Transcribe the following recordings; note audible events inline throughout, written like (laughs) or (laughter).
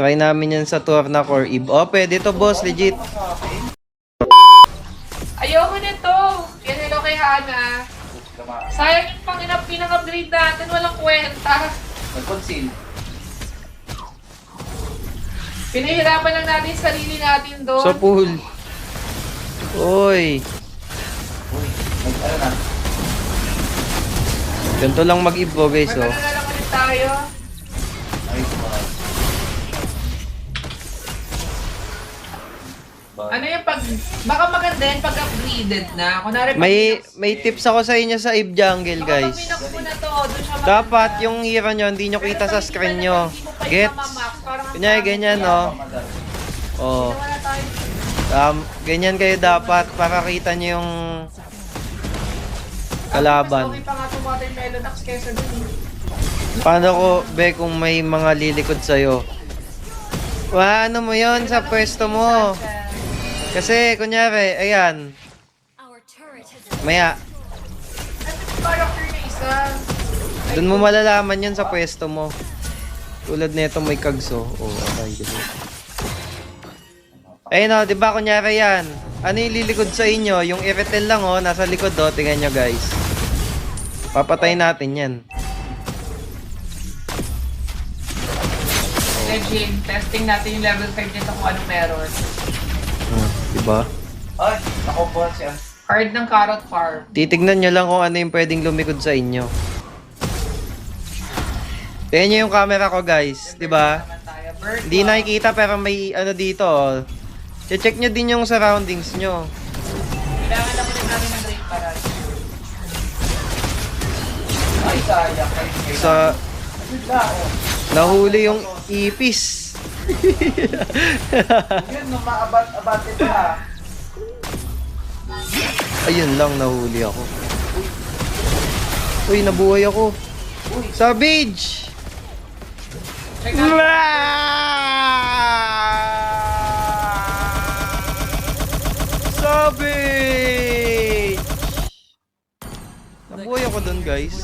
Try namin yan sa tour na Core Eve. Oh, pwede to boss, legit. Ayoko nito. Yan hello kay Hana. Sayang yung panginap pinang-upgrade natin. Walang kwenta. Nag-conceal. Pinahirapan lang natin yung sarili natin doon. Sa pool. Oy. Uy, nag, ano na? Ganito lang mag-Eve oh, guys, oh. Magkano na lang ulit tayo. Ano yung pag... Baka maganda yun pag upgraded na. Kunwari pag May pinax- may tips ako sa inyo sa Eve Jungle, Baka pag guys. pinax mo na to, doon siya Dapat yung hero nyo, hindi nyo Pero kita pag sa hindi screen nyo. naman, hindi mo pa Gets? parang ang pangit. ganyan, no? Oh. Na tayo. Um, ganyan kayo dapat para kita nyo yung Mas kalaban. okay pa nga itong watermelon axe kesa dun. Paano ko, be, kung may mga lilikod sa'yo? Wa, ano mo yon sa pwesto mo? Kasi, kunyari, ayan, maya, dun mo malalaman yun sa pwesto mo. Tulad nito may kagso. Oh, okay. Kasi. Ayun o, di ba kunyari yan? Ano yung lilikod sa inyo? Yung Iritel lang oh, nasa likod oh. Tingnan nyo guys. Papatay natin yan. Legend, testing natin yung level 5 nito kung anong meron. Hmm, di ba? Ay, ako po siya. Card ng Carrot Farm. Titignan nyo lang kung ano yung pwedeng lumikod sa inyo. Tingnan nyo yung camera ko guys, di ba? Hindi nakikita pero may ano dito oh. Check nyo din yung surroundings nyo. Kailangan lang ulit natin ng Great Parade. Ay, sayang. Sa oh. nahuli yung ipis. Yun, nung maabat-abate pa. Ayun lang nahuli ako. Uy, nabuhay ako. Savage! Check natin. Savage! Nabuhay ako dun, guys.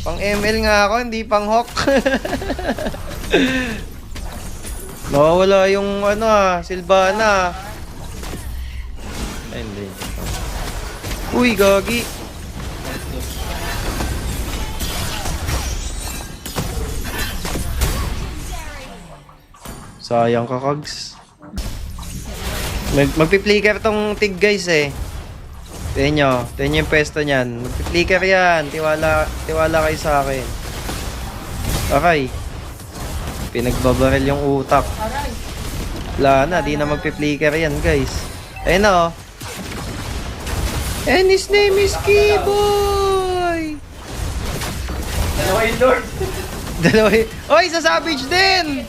Pang ML nga ako, hindi pang Hawk. (laughs) Nawawala yung ano ah, Silvana. Ay, hindi. Uy, gagi. Sayang ka, Kags. Mag magpi-flicker tong tig guys eh. Tingnan nyo. Tingnan nyo yung pesto niyan. Magpi-flicker yan. Tiwala, tiwala kayo sa akin. Okay. Pinagbabaril yung utak. Wala na, di na magpi-flicker yan guys. Ayun na oh. And his name is Kiboy! Dalawa yung Lord. (laughs) Dalawa y- Oy, sa Savage din!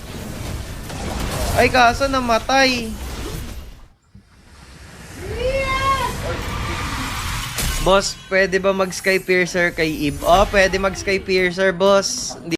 Ay, kaso namatay. Boss, pwede ba mag-sky piercer kay Eve? Oh, pwede mag-sky piercer, boss. Hindi